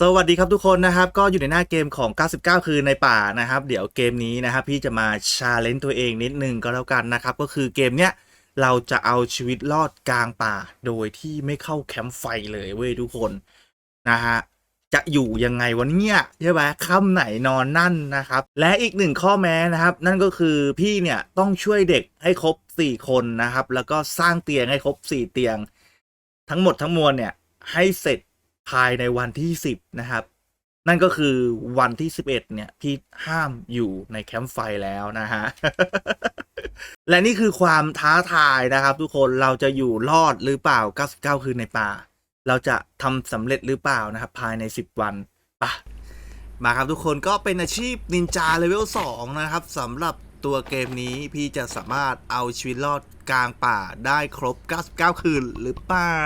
สวัสดีครับทุกคนนะครับ ก็อยู่ในหน้าเกมของ 99 คืนในป่านะครับ เดี๋ยวเกมนี้นะครับพี่จะมาชาเลนจ์ตัวเองนิดนึงก็แล้วกันนะครับ ก็คือเกมเนี้ยเราจะเอาชีวิตรอดกลางป่า โดยที่ไม่เข้าแคมป์ไฟเลยเว้ยทุกคนนะฮะจะอยู่ยังไงวันเนี้ยใช่ไหมค่ำไหนนอนนั่นนะครับ และอีกหนึ่งข้อแม้นะครับ นั่นก็คือพี่เนี่ยต้องช่วยเด็กให้ครบ 4 คนนะครับ แล้วก็สร้างเตียงให้ครบ 4 เตียง ทั้งหมดทั้งมวลเนี่ยให้เสร็จ ภายในวันที่ 10 นะครับ นั่นก็คือวันที่ 11 เนี่ย พี่ห้ามอยู่ในแคมป์ไฟแล้วนะฮะ และนี่คือความท้าทายนะครับ ทุกคนเราจะอยู่รอดหรือเปล่า 99 คืนในป่า เราจะทำสำเร็จหรือเปล่านะครับ ภายใน 10 วันปะมาครับทุกคนก็เป็นอาชีพนินจาเลเวล 2 นะครับสำหรับตัวเกมนี้พี่จะสามารถเอาชีวิตรอดกลางป่าได้ครบ 99 คืนหรือเปล่า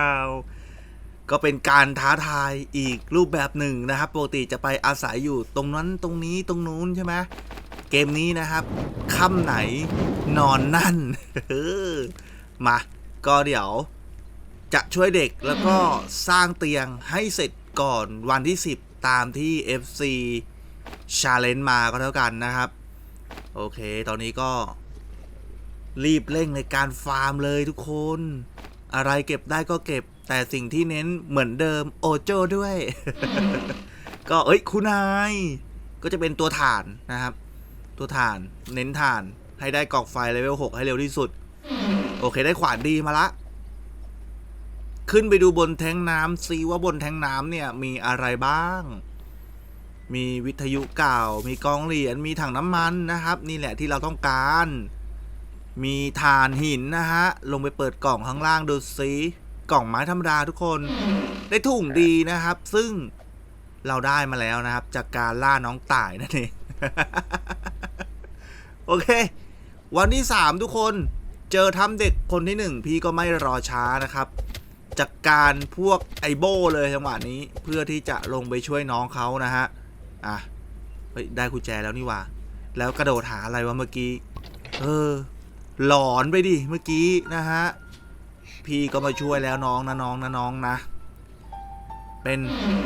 ก็เป็นการท้าทายอีกรูปแบบหนึ่งนะครับ ปกติจะไปอาศัยอยู่ตรงนั้นตรงนี้ตรงนู้นใช่ไหมเกมนี้นะครับค่ำไหนนอนนั่นมา ก็เดี๋ยว จะช่วยเด็กแล้วก็สร้างเตียงให้เสร็จก่อนวันที่ 10 ตามที่ FC Challenge มาก็แล้วกันนะครับ โอเค ตอนนี้ก็ รีบเร่งในการฟาร์มเลยทุกคน อะไรเก็บได้ก็เก็บ แต่สิ่งที่เน้นเหมือนเดิมโอโจด้วย ก็เอ้ยคุณนาย ก็จะเป็นตัวฐานนะครับ ตัวฐานเน้นฐานให้ได้กรอกไฟเลเวล6ให้เร็วที่สุด โอเคได้ขวานดีมาละ ขึ้นไปดูบนแทงน้ำซิว่าบนแทงน้ำเนี่ยมีอะไรบ้าง มีวิทยุเก่า มีกองเหรียญมีถังน้ำมันนะครับ นี่แหละที่เราต้องการ มีฐานหินนะฮะ ลงไปเปิดกล่องข้างล่างดูซิ กล่องไม้ธรรมดาทุกคน ได้ถุงดีนะครับ ซึ่งเราได้มาแล้วนะครับ จากการล่าน้องต่ายนั่นเอง โอเค วันที่ 3 ทุกคนเจอทำเด็กคนที่ 1 พี่ก็ไม่รอช้านะครับจากการพวกไอโบเลยจังหวะนี้เพื่อที่จะลงไปช่วยน้องเขานะฮะ อะเฮ้ยได้กุญแจแล้วนี่หว่า แล้วกระโดดหาอะไรวะเมื่อกี้ เออ หลอนไปดิเมื่อกี้นะฮะ พี่ก็มาช่วยแล้วน้องนะน้องนะน้องนะ เป็น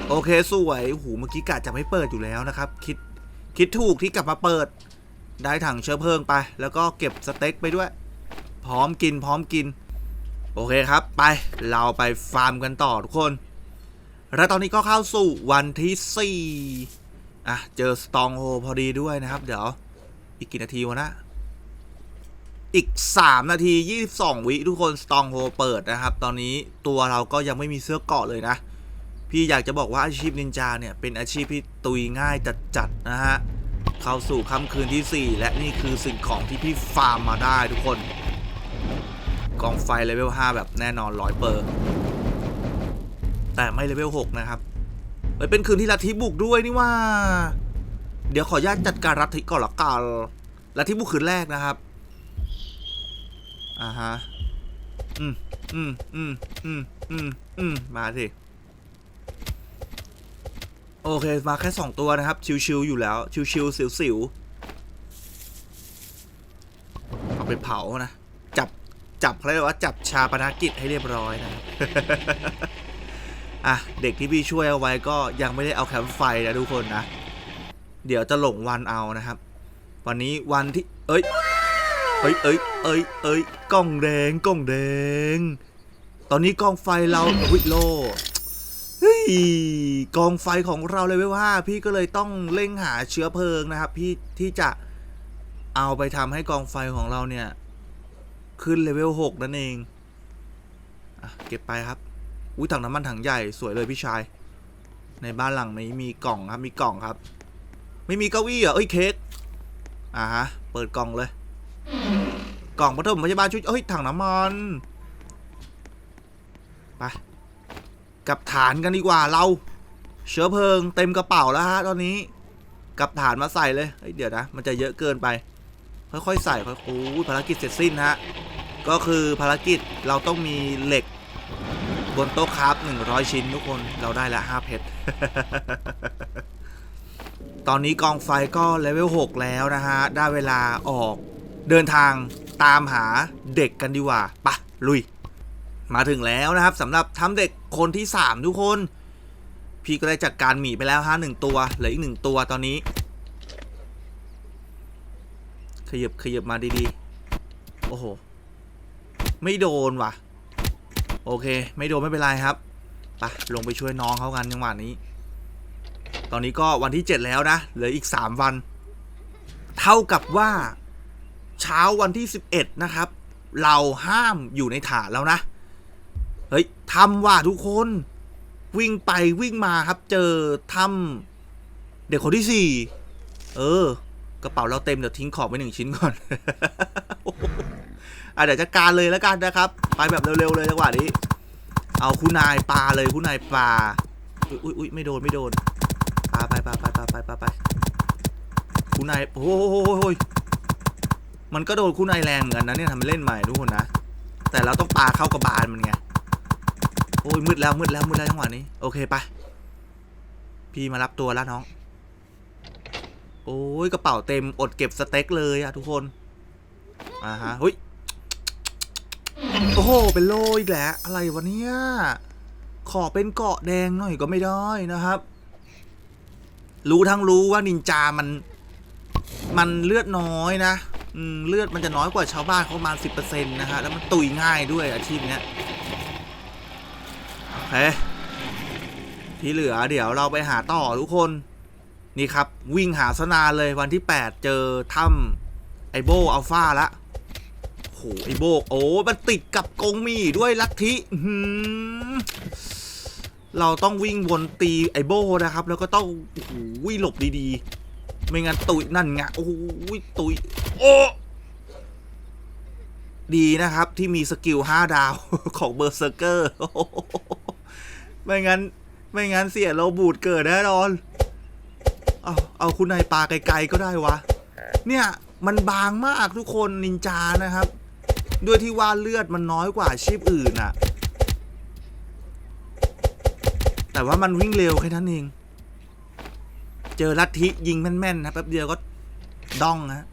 โอเคสวยโอ้โหเมื่อกี้กะจะไม่เปิดอยู่แล้วนะครับ คิดคิดถูกที่กลับมาเปิด ได้ถังเชื้อเพลิงไป แล้วก็เก็บสเต็กไปด้วย พร้อมกินพร้อมกิน โอเคครับไปเราไปฟาร์มกันต่อทุกคน และตอนนี้ก็เข้าสู่วันที่4อะเจอสตองโฮพอดีด้วยนะครับ เดี๋ยวอีกกี่นาทีวะนะ อีก 3 นาที 22 วิทุกคนสตองโฮเปิดนะครับ ตอนนี้ตัวเราก็ยังไม่มีเสื้อเกาะเลยนะ พี่อยากจะบอกว่าอาชีพนินจาเนี่ย เป็นอาชีพที่ตุยง่ายจัดๆนะฮะ เข้าสู่ค่ำคืนที่ 4 และนี่คือสิ่งของที่พี่ฟาร์มมาได้ทุกคน กองไฟเลเวล 5 แบบแน่นอนร้อยเปอร์แต่ไม่เลเวล 6 นะครับเฮ้ยเป็นคืนที่ลัทธิบุกด้วยนี่ว่า เดี๋ยวขออนุญาตจัดการลัทธิก่อนละกันลัทธิบุกคืนแรกนะครับ อ่าฮะ อืม อืม อืม อืม อืม อืม มาสิ โอเค มาแค่สองตัวนะครับ ชิวๆอยู่แล้ว ชิวๆสิวๆเอาไปเผานะ จับ จับเขาเรียกว่าจับชาปนกิจให้เรียบร้อยนะ อะ เด็กที่พี่ช่วยเอาไว้ก็ยังไม่ได้เอาแคมป์ไฟนะทุกคนนะ เดี๋ยวจะหลงวันเอานะครับ วันนี้วันที่ เอ้ย เอ้ยเอ้ยเอ้ยเอ้ยกล้องแดงกล้องแดง ตอนนี้กองไฟเราวิโลเฮ้ยกองไฟของเราเลยเว้ยว่า พี่ก็เลยต้องเร่งหาเชื้อเพลิงนะครับ พี่ที่จะเอาไปทำให้กองไฟของเราเนี่ย ขึ้นเลเวลหกนั่นเองอเก็บไปครับ อุ้ยถังน้ำมันถังใหญ่สวยเลยพี่ชาย ในบ้านหลังนี้มีกล่องครับมีกล่องครับ ไม่มีเก้าอี้เหรอเอ้ยเค้กอ่าฮะ เปิดกล่องเลย กล่องปฐมพยาบาลชุดเฮ้ยถังน้ำมันไปกับฐานกันดีกว่าเรา เชื้อเพลิงเต็มกระเป๋าแล้วฮะตอนนี้ กับฐานมาใส่เลยเฮ้ยเดี๋ยวนะ มันจะเยอะเกินไป ค่อยๆใส่ค่อยโอ้ภารกิจเสร็จสิ้นฮะก็คือภารกิจเราต้องมีเหล็กบนโต๊ะคราฟ100 ชิ้นทุกคนเราได้ละ5เพชร ตอนนี้กองไฟก็เลเวล6แล้วนะฮะ ได้เวลาออก เดินทางตามหาเด็กกันดีกว่าปะลุย มาถึงแล้วนะครับสำหรับทำเด็กคนที่ 3 ทุกคน พี่ก็ได้จัดการหมีไปแล้วฮะหนึ่งตัวเหลืออีกหนึ่งตัวตอนนี้ ขยับขยับมาดีๆ โอ้โห ไม่โดนว่ะ โอเค ไม่โดนไม่เป็นไรครับไปลงไปช่วยน้องเขากันจังหวะนี้ ตอนนี้ก็วันที่ 7 แล้วนะเหลืออีก 3 วัน เท่ากับว่า เช้าวันที่ 11 นะครับ เราห้ามอยู่ในฐานแล้วนะ เฮ้ยทำว่าทุกคน วิ่งไปวิ่งมาครับ เจอทำเด็กคนที่สี่เออ กระเป๋าเราเต็ม เดี๋ยวทิ้งของไปหนึ่งชิ้นก่อนอะเดี๋ยวจัดการเลยแล้วกันนะครับ ไปแบบเร็วๆเลยจังหวะนี้ เอาคุณนายปลาเลยคุณนายปลาอุ้ยอุ้ยไม่โดนไม่โดนปลาไปไปไปไปไปไปไปคุณนายโอ้โมันก็โดนคุณนายแรงเหมือนกันนะเนี่ยทำเล่นใหม่ทุกคนนะ แต่เราต้องปาเข้ากระบาลมันไง โอ้ยมืดแล้วมืดแล้วมืดแล้วจังหวะนี้ โอเคไป พี่มารับตัวแล้วน้อง โอ้ยกระเป๋าเต็มอดเก็บสเต็กเลยอะทุกคน อ่าฮะเฮ้ย โอ้โหเป็นโลอีกแล้วอะไรวะเนี่ย ขอเป็นเกาะแดงหน่อยก็ไม่ได้นะครับ รู้ทั้งรู้ว่านินจามัน มันเลือดน้อยนะ เลือดมันจะน้อยกว่าชาวบ้านเขาประมาณสิบเปอร์เซ็นต์นะฮะ แล้วมันตุยง่ายด้วยอาชีพเนี้ยโอเคที่เหลือเดี๋ยวเราไปหาต่อทุกคน นี่ครับ วิ่งหาสนานเลยวันที่ 8 เจอถ้ำไอโบอัลฟาละโอ้โหไอโบโอ้มันติดกับกงมีด้วยลัทธิเราต้องวิ่งวนตีไอโบนะครับ แล้วก็ต้องวิ่งหลบดีๆ ไม่งั้นตุยนั่นไงโอ้โหตุยโอ้ดีนะครับที่มีสกิล5ดาวของเบอร์เซอร์เกอร์ไม่งั้น ไม่งั้นเสียโราบูดเกิดแน่นอน เอาเอาคุณนายปลาไกลๆก็ได้วะ เนี่ยมันบางมากทุกคนนินจานะครับ ด้วยที่ว่าเลือดมันน้อยกว่าอาชีพอื่นอะแต่ว่ามันวิ่งเร็วแค่นั้นเอง เจอลัทธิยิงแม่นๆนะแป๊บเดียวก็ด้องนะ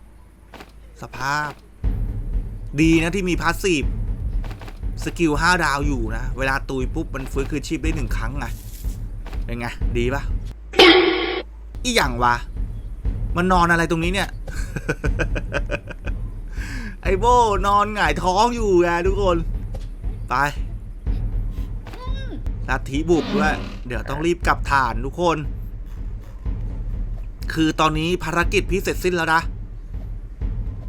สภาพ ดีนะที่มีพาสซีฟสกิลห้าดาวอยู่นะ เวลาตุยปุ๊บ มันฟื้นคืนชีพได้หนึ่งครั้งไงเป็นไง ดีปะอีหยังวะ มันนอนอะไรตรงนี้เนี่ย ไอโบนอนหงายท้องอยู่ไงทุกคน ไปลัทธิบุกด้วย เดี๋ยวต้องรีบกลับฐานทุกคน คือตอนนี้ภารกิจพี่เสร็จสิ้นแล้วนะ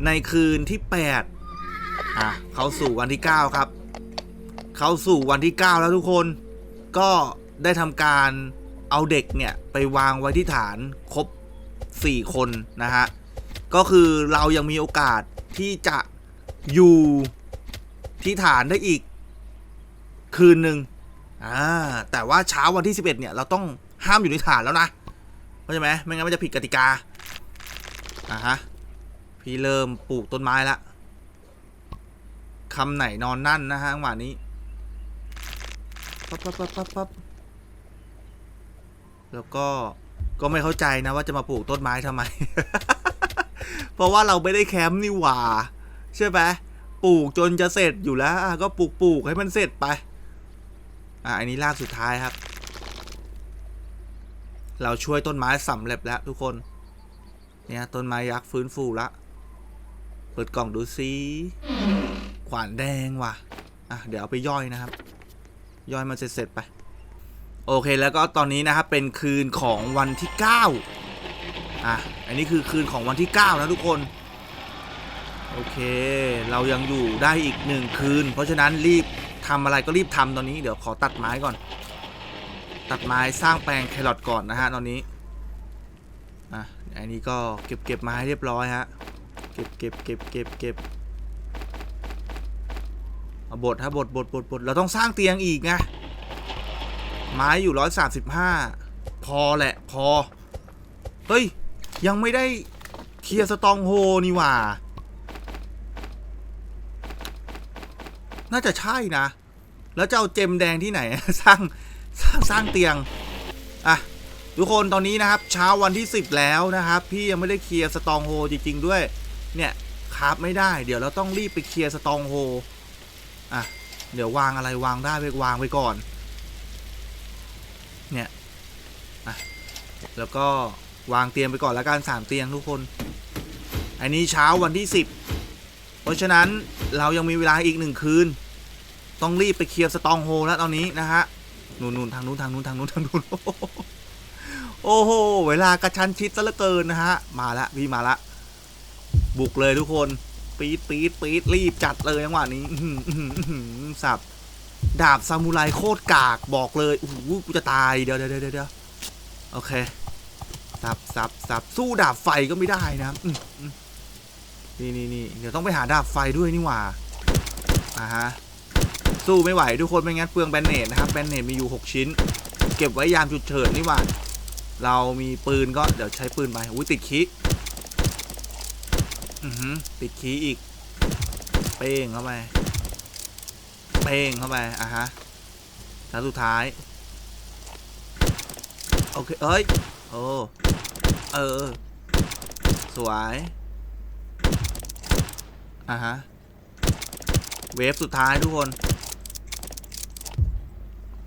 ในคืนที่ 8 อะ เข้าสู่วันที่ 9 ครับ เข้าสู่วันที่ 9 แล้วทุกคน ก็ได้ทำการเอาเด็กเนี่ย ไปวางไว้ที่ฐานครบ 4 คนนะฮะ ก็คือเรายังมีโอกาสที่จะอยู่ที่ฐานได้อีก คืนหนึ่งอ่าแต่ว่าเช้าวันที่ 11 เนี่ย เราต้องห้ามอยู่ในฐานแล้วนะ เข้าใจไหมไม่งั้นมันจะผิดกติกาอ่าฮะพี่เริ่มปลูกต้นไม้ละคำไหนนอนนั่นนะฮะจังหวะนี้ปั๊บปั๊บปั๊บปั๊บปั๊บแล้วก็ก็ไม่เข้าใจนะว่าจะมาปลูกต้นไม้ทำไม เพราะว่าเราไม่ได้แคมป์นี่หว่าใช่ไหมปลูกจนจะเสร็จอยู่แล้วก็ปลูกปลูกให้มันเสร็จไป อะอันนี้รากสุดท้ายครับ เราช่วยต้นไม้สำเร็จแล้วทุกคน เนี่ยต้นไม้ยักษ์ฟื้นฟูละ เปิดกล่องดูซิ ขวานแดงว่ะ อะเดี๋ยวเอาไปย่อยนะครับ ย่อยมันเสร็จๆไป โอเคแล้วก็ตอนนี้นะครับเป็นคืนของวันที่ 9 อะ อันนี้คือคืนของวันที่ 9 นะทุกคน โอเค เรายังอยู่ได้อีกหนึ่งคืน เพราะฉะนั้นรีบทำอะไรก็รีบทำตอนนี้เดี๋ยวขอตัดไม้ก่อน ตัดไม้สร้างแปลงแครอทก่อนนะฮะตอนนี้อะอันนี้ก็เก็บเก็บไม้เรียบร้อยฮะเก็บเก็บเก็บเก็บเก็บเอาบทฮะบทบทบทบทเราต้องสร้างเตียงอีกไงไม้อยู่ร้อยสามสิบห้าพอแหละพอ เฮ้ย ยังไม่ได้เคลียร์สตองโฮนี่หว่า น่าจะใช่นะ แล้วจะเอาเจมแดงที่ไหน สร้าง สร้างสร้างเตียง อะ ทุกคนตอนนี้นะครับ เช้าวันที่ 10 แล้วนะครับ พี่ยังไม่ได้เคลียร์สตองโฮจริง ๆ ด้วย เนี่ยคราฟไม่ได้ เดี๋ยวเราต้องรีบไปเคลียร์สตองโฮอะ เดี๋ยววางอะไรวางได้ไปวางไปก่อน เนี่ยอะแล้วก็วางเตียงไปก่อนล้วกันสามเตียงทุกคน อันนี้เช้าวันที่สิบเพราะฉะนั้นเรายังมีเวลาอีกหนึ่งคืน ต้องรีบไปเคลียร์สตองโฮแล้วตอนนี้นะฮะ นู่นนู่นทางนู้นทางนู้นทางนู้นทางนู้นโอ้โห เวลากระชั้นชิดซะเหลือเกินนะฮะ มาละพี่มาละ บุกเลยทุกคน ปี๊ดปี๊ดปี๊ดรีบจัดเลยจังหวะนี้สับ ดาบซามูไรโคตรกากบอกเลยโอ้โหกูจะตาย เดี๋ยวเดี๋ยวเดี๋ยวเดี๋ยวโอเค สับสับสับสู้ดาบไฟก็ไม่ได้นะนี่นี่นี่เดี๋ยวต้องไปหาดาบไฟด้วยนี่หว่าอ่าฮะ สู้ไม่ไหวทุกคนไม่งั้นเปลืองแบนเนตนะครับแบนเนตมีอยู่ 6 ชิ้น เก็บไว้ยามจุดเฉิดนี่หว่า เรามีปืนก็เดี๋ยวใช้ปืนไปอุ้ยติดคีอือหือติดคีอีก เป้งเข้าไป เป้งเข้าไปอะฮะแล้วสุดท้าย โอเค เอ้ย โอ้เออ สวยอะฮะ เวฟสุดท้ายทุกคน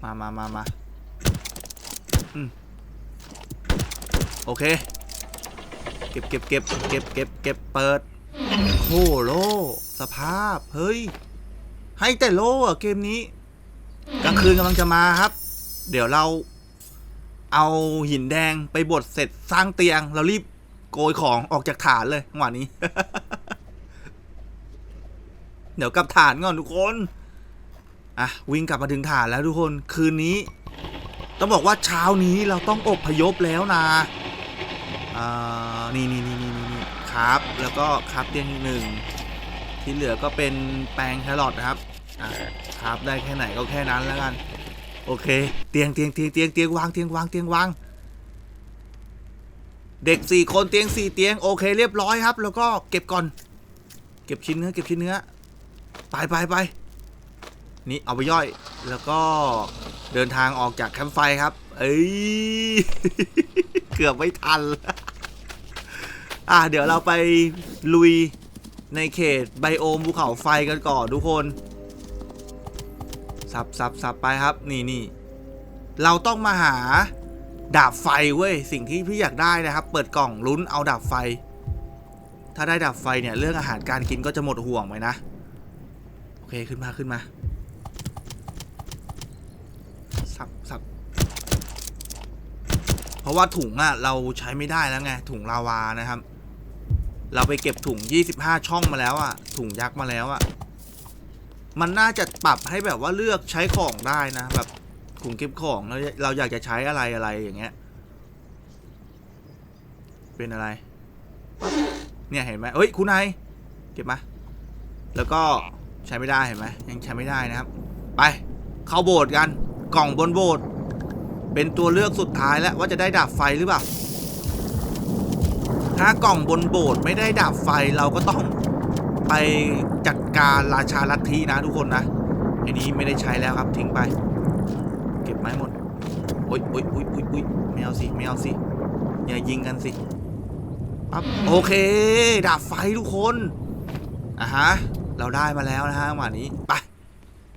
มามามามาอืมโอเค เก็บเก็บเก็บเก็บเก็บเก็บเปิดโคโลสภาพ เฮ้ย ให้แต่โลอะเกมนี้ กลางคืนกำลังจะมาครับ เดี๋ยวเราเอาหินแดงไปบดเสร็จสร้างเตียง เรารีบโกยของออกจากฐานเลยจังหวะนี้ เดี๋ยวกลับฐานก่อนทุกคน อะวิ่งกลับมาถึงฐานแล้วทุกคนคืนนี้ ต้องบอกว่าเช้านี้เราต้องอบพยพแล้วนะอ่านี่นี่นี่นี่นี่ครับ แล้วก็ครับเตียงอีกหนึ่งที่เหลือก็เป็นแปลงแครอทนะครับอ่าครับได้แค่ไหนก็แค่นั้นแล้วกันโอเค เตียงเตียงเตียงเตียงเตียงวางเตียงวางเตียงวาง เด็กสี่คนเตียงสี่เตียงโอเค เรียบร้อยครับ แล้วก็เก็บก่อน เก็บชิ้นเนื้อเก็บชิ้นเนื้อไปไปไป นี่เอาไปย่อย แล้วก็เดินทางออกจากแคมป์ไฟครับ เอ้ย เกือบไม่ทัน อะเดี๋ยวเราไปลุยในเขตไบโอมภูเขาไฟกันก่อนทุกคน สับสับสับไปครับ นี่นี่ เราต้องมาหาดาบไฟเว้ย สิ่งที่พี่อยากได้นะครับ เปิดกล่องลุ้นเอาดาบไฟ ถ้าได้ดาบไฟเนี่ย เรื่องอาหารการกินก็จะหมดห่วงไหมนะ โอเคขึ้นมาขึ้นมา สับสับ เพราะว่าถุงอะเราใช้ไม่ได้แล้วไงถุงลาวานะครับ เราไปเก็บถุง 25 ช่องมาแล้วอะถุงยักษ์มาแล้วอะมันน่าจะปรับให้แบบว่าเลือกใช้ของได้นะแบบถุงเก็บของเราเราอยากจะใช้อะไรอะไรอย่างเงี้ย เป็นอะไร เนี่ยเห็นไหมเอ้ยคุณนายเก็บมา แล้วก็ใช้ไม่ได้เห็นไหมยังใช้ไม่ได้นะครับ ไปเข้าโบสถ์กันกล่องบนโบสถ์ เป็นตัวเลือกสุดท้ายแล้วว่าจะได้ดาบไฟหรือเปล่า ถ้ากล่องบนโบสถ์ไม่ได้ดาบไฟเราก็ต้องไปจัดการราชาลัทธินะทุกคนนะไอ้นี้ไม่ได้ใช้แล้วครับทิ้งไป เก็บไม้หมดโอ๊ยโอ๊ยโอ๊ยโอ๊ยโอ๊ยไม่เอาสิไม่เอาสิอย่ายิงกันสิปั๊บโอเคดาบไฟทุกคนอะฮะเราได้มาแล้วนะฮะวันนี้ไป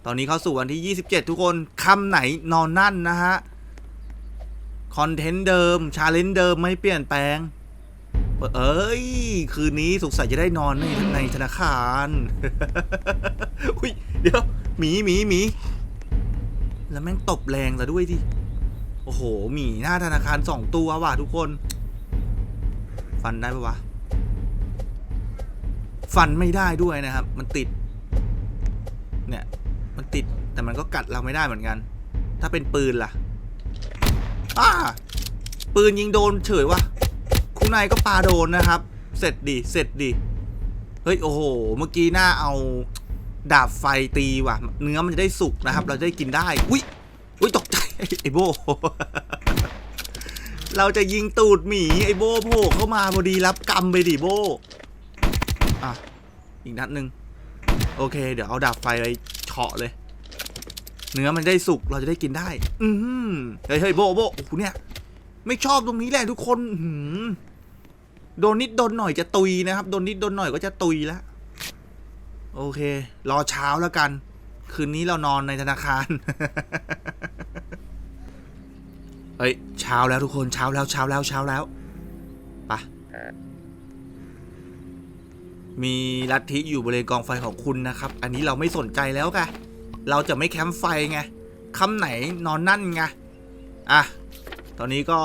ตอนนี้เข้าสู่วันที่ 27 ทุกคนคำไหนนอนนั่นนะฮะ คอนเทนต์เดิม ชาเลนจ์เดิมไม่เปลี่ยนแปลง เอ้ย คืนนี้สงสัยจะได้นอนในในธนาคารอุ้ยเดี๋ยวหมีหมีหมีแล้วแม่งตบแรงซะด้วยดิโอ้โหหมีหน้าธนาคารสองตัวว่ะทุกคน ฟันได้ปะวะ ฟันไม่ได้ด้วยนะครับ มันติด เนี่ย มันติดแต่มันก็กัดเราไม่ได้เหมือนกัน ถ้าเป็นปืนล่ะ อ้าปืนยิงโดนเฉยวะคุณนายก็ปาโดนนะครับ เสร็จดิเสร็จดิเฮ้ยโอ้โห เมื่อกี้หน้าเอาดาบไฟตีว่ะ เนื้อมันจะได้สุกนะครับ เราจะได้กินได้ อุ้ยอุ้ยตกใจไอ้โบ เราจะยิงตูดหมีไอ้โบโผล่เข้ามาพอดีรับกรรมไปดิโบอะอีกนัดหนึ่งโอเค เดี๋ยวเอาดาบไฟไปเฉาะเลย เนื้อมันได้สุกเราจะได้กินได้ อืมเฮ้ยเฮ้ยโบโบโอ้โหเนี่ย ไม่ชอบตรงนี้แหละทุกคนหือโดนนิดโดนหน่อยจะตุยนะครับโดนนิดโดนหน่อยก็จะตุยแล้วโอเค รอเช้าแล้วกัน คืนนี้เรานอนในธนาคารเฮ้ยเช้าแล้วทุกคนเช้าแล้วเช้าแล้วเช้าแล้วไปะมีลัทธิอยู่บริเวณกองไฟของคุณนะครับ อันนี้เราไม่สนใจแล้วไง เราจะไม่แคมป์ไฟไงคำไหนนอนนั่นไงอะตอนนี้ก็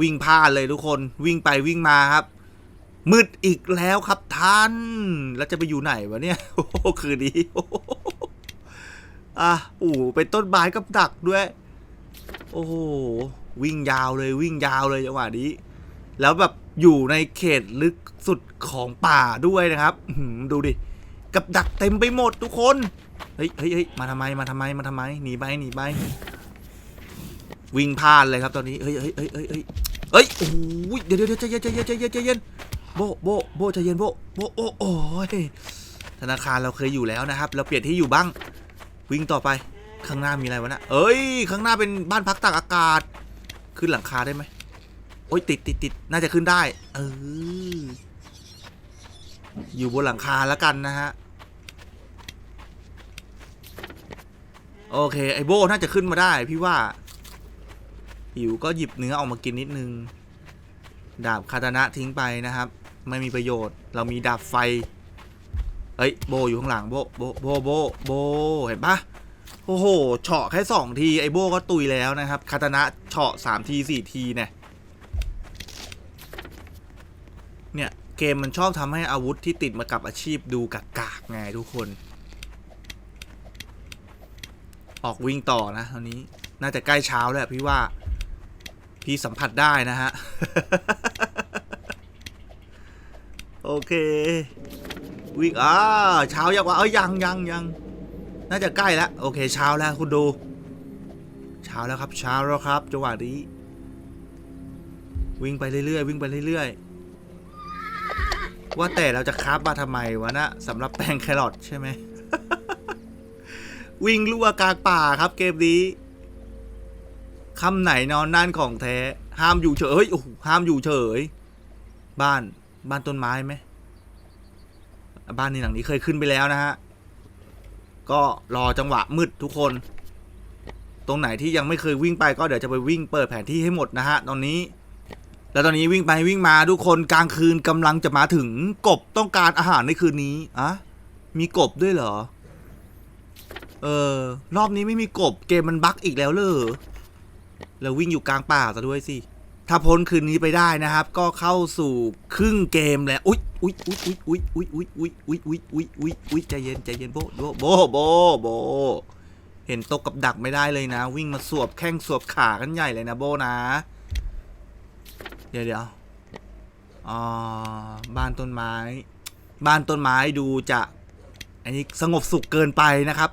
วิ่งพลาดเลยทุกคนวิ่งไปวิ่งมาครับ มืดอีกแล้วครับท่าน แล้วจะไปอยู่ไหนวะเนี่ยโอ้คืนนี้อะโอ้โหเป็นต้นไม้กับดักด้วย โอ้โหวิ่งยาวเลยวิ่งยาวเลยจังหวะนี้ แล้วแบบอยู่ในเขตลึกสุดของป่าด้วยนะครับ ดูดิ กับดักเต็มไปหมดทุกคน เฮ้ยเฮ้ยมาทำไม มาทำไม มาทำไม หนีไป หนีไป วิ่งพลาดเลยครับตอนนี้ เฮ้ยเฮ้ยเฮ้ยเฮ้ยเฮ้ยเฮ้ยโอ้ยเดี๋ยวเดี๋ยวใจเย็นใจเย็นใจเย็นใจเย็น โบ โบ โบใจเย็นโบ โบ โอ้โอ้ยธนาคารเราเคยอยู่แล้วนะครับ เราเปลี่ยนที่อยู่บ้าง วิ่งต่อไป ข้างหน้ามีอะไรวะนะเอ้ย ข้างหน้าเป็นบ้านพักตากอากาศ ขึ้นหลังคาได้ไหมโอ้ยติดติดติดน่าจะขึ้นได้ เออ อยู่บนหลังคาแล้วกันนะฮะ โอเคไอโบน่าจะขึ้นมาได้พี่ว่า หิวก็หยิบเนื้อออกมากินนิดนึง ดาบคาตานะทิ้งไปนะครับ ไม่มีประโยชน์ เรามีดาบไฟเฮ้ยโบอยู่ข้างหลังโบโบโบโบโบเห็นปะโอ้โหเฉาะแค่สองทีไอโบก็ตุยแล้วนะครับคาตานะเฉาะสามทีสี่ทีเนี่ยเนี่ยเกมมันชอบทำให้อาวุธที่ติดมากับอาชีพดูกากๆไงทุกคน ออกวิ่งต่อนะตอนนี้น่าจะใกล้เช้าแล้วพี่ว่า พี่สัมผัสได้นะฮะ โอเค วิ่งอ่าเช้ายังวะเอ้ยยังยังยังน่าจะใกล้แล้วโอเคเช้าแล้วคุณดู เช้าแล้วครับเช้าแล้วครับจังหวะนี้วิ่งไปเรื่อยๆวิ่งไปเรื่อยๆว่าแต่เราจะคราฟมาทำไมวะนะสำหรับแปลงแครอทใช่ไหม วิ่งลู่กลางป่าครับเกมนี้คำไหนนอนนั่นของแท้ ห้ามอยู่เฉยเฮ้ยโอ้โหห้ามอยู่เฉย บ้านบ้านต้นไม้ไหมบ้านนี้หลังนี้เคยขึ้นไปแล้วนะฮะ ก็รอจังหวะมืดทุกคน ตรงไหนที่ยังไม่เคยวิ่งไปก็เดี๋ยวจะไปวิ่งเปิดแผนที่ให้หมดนะฮะ ตอนนี้ แล้วตอนนี้วิ่งไปวิ่งมาทุกคนกลางคืนกำลังจะมาถึงกบต้องการอาหารในคืนนี้อะมีกบด้วยเหรอ เออ รอบนี้ไม่มีกบ เกมมันบั๊กอีกแล้วเลยแล้ววิ่งอยู่กลางป่าซะด้วยสิ ถ้าพ้นคืนนี้ไปได้นะครับ ก็เข้าสู่ครึ่งเกมแล้ว อุ๊ยอุ๊ยอุ๊ยอุ๊ยอุ๊ยอุ๊ยอุ๊ยอุ๊ยอุ๊ยอุ๊ยอุ๊ยอุ๊ยอุ๊ยใจเย็นใจเย็นโบโบโบโบโบ เห็นตกกับดักไม่ได้เลยนะ วิ่งมาสวบแข้งสวบขากันใหญ่เลยนะโบนะ เดี๋ยวเดี๋ยวอ่าบ้านต้นไม้ บ้านต้นไม้ดูจะ อันนี้สงบสุขเกินไปนะครับ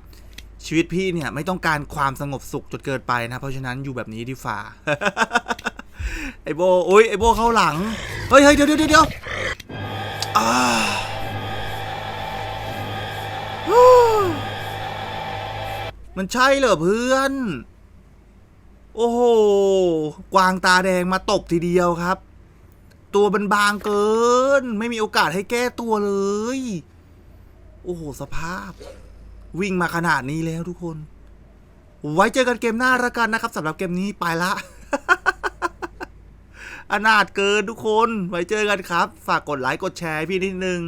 ชีวิตพี่เนี่ยไม่ต้องการความสงบสุขจนเกินไปนะ เพราะฉะนั้นอยู่แบบนี้ดีฝ่า ไอโบโอ้ยไอโบเข้าหลัง เฮ้ยเฮ้ยเดี๋ยวเดี๋ยวเดี๋ยวมันใช่เหรอเพื่อน โอ้โห กวางตาแดงมาตบทีเดียวครับ ตัวมันบางเกิน ไม่มีโอกาสให้แก้ตัวเลย โอ้โห สภาพ วิ่งมาขนาดนี้แล้วทุกคน ไว้เจอกันเกมหน้าละกันนะครับสำหรับเกมนี้ไปละอนาถเกินทุกคน ไว้เจอกันครับ ฝากกดไลค์กดแชร์พี่นิดนึง